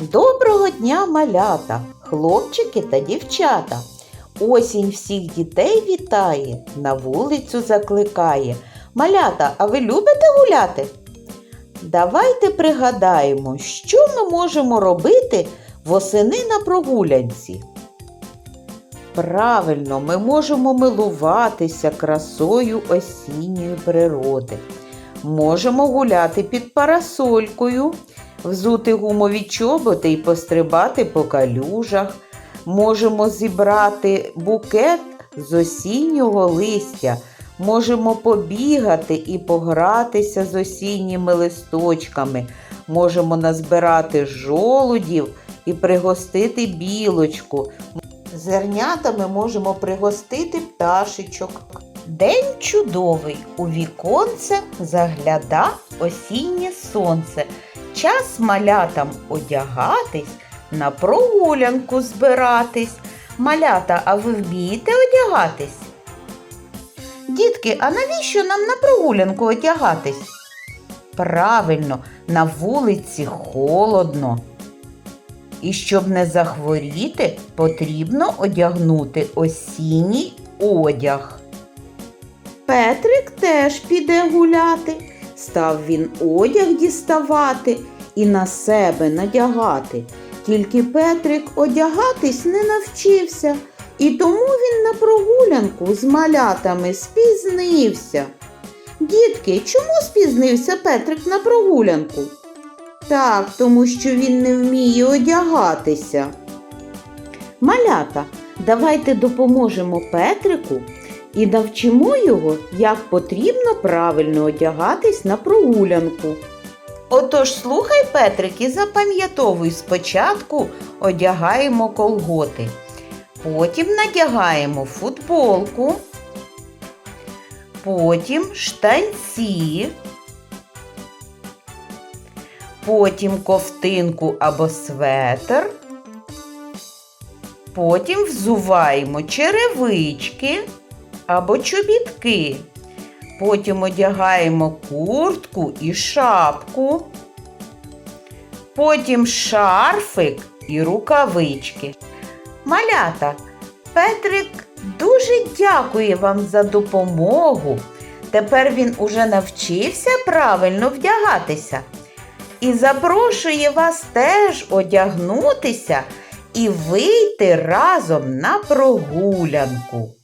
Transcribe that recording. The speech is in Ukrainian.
Доброго дня, малята, хлопчики та дівчата. Осінь всіх дітей вітає, на вулицю закликає. Малята, а ви любите гуляти? Давайте пригадаємо, що ми можемо робити восени на прогулянці. Правильно, ми можемо милуватися красою осінньої природи. Можемо гуляти під парасолькою, взути гумові чоботи і пострибати по калюжах. Можемо зібрати букет з осіннього листя. Можемо побігати і погратися з осінніми листочками. Можемо назбирати жолудів і пригостити білочку. Зернятами можемо пригостити пташечок. День чудовий, у віконце загляда осіннє сонце. Час малятам одягатись, на прогулянку збиратись. Малята, а ви вмієте одягатись? Дітки, а навіщо нам на прогулянку одягатись? Правильно, на вулиці холодно. І щоб не захворіти, потрібно одягнути осінній одяг. Петрик теж піде гуляти. Став він одяг діставати і на себе надягати. Тільки Петрик одягатись не навчився, і тому він на прогулянку з малятами спізнився. Дітки, чому спізнився Петрик на прогулянку? Так, тому що він не вміє одягатися. Малята, давайте допоможемо Петрику і навчимо його, як потрібно правильно одягатись на прогулянку. Отож, слухай, Петрик, і запам'ятовуй спочатку одягаємо колготи. Потім надягаємо футболку, потім штанці, потім ковтинку або светр, потім взуваємо черевички або чобітки. Потім одягаємо куртку і шапку. Потім шарфик і рукавички. Малята, Петрик дуже дякує вам за допомогу. Тепер він уже навчився правильно вдягатися. І запрошує вас теж одягнутися і вийти разом на прогулянку.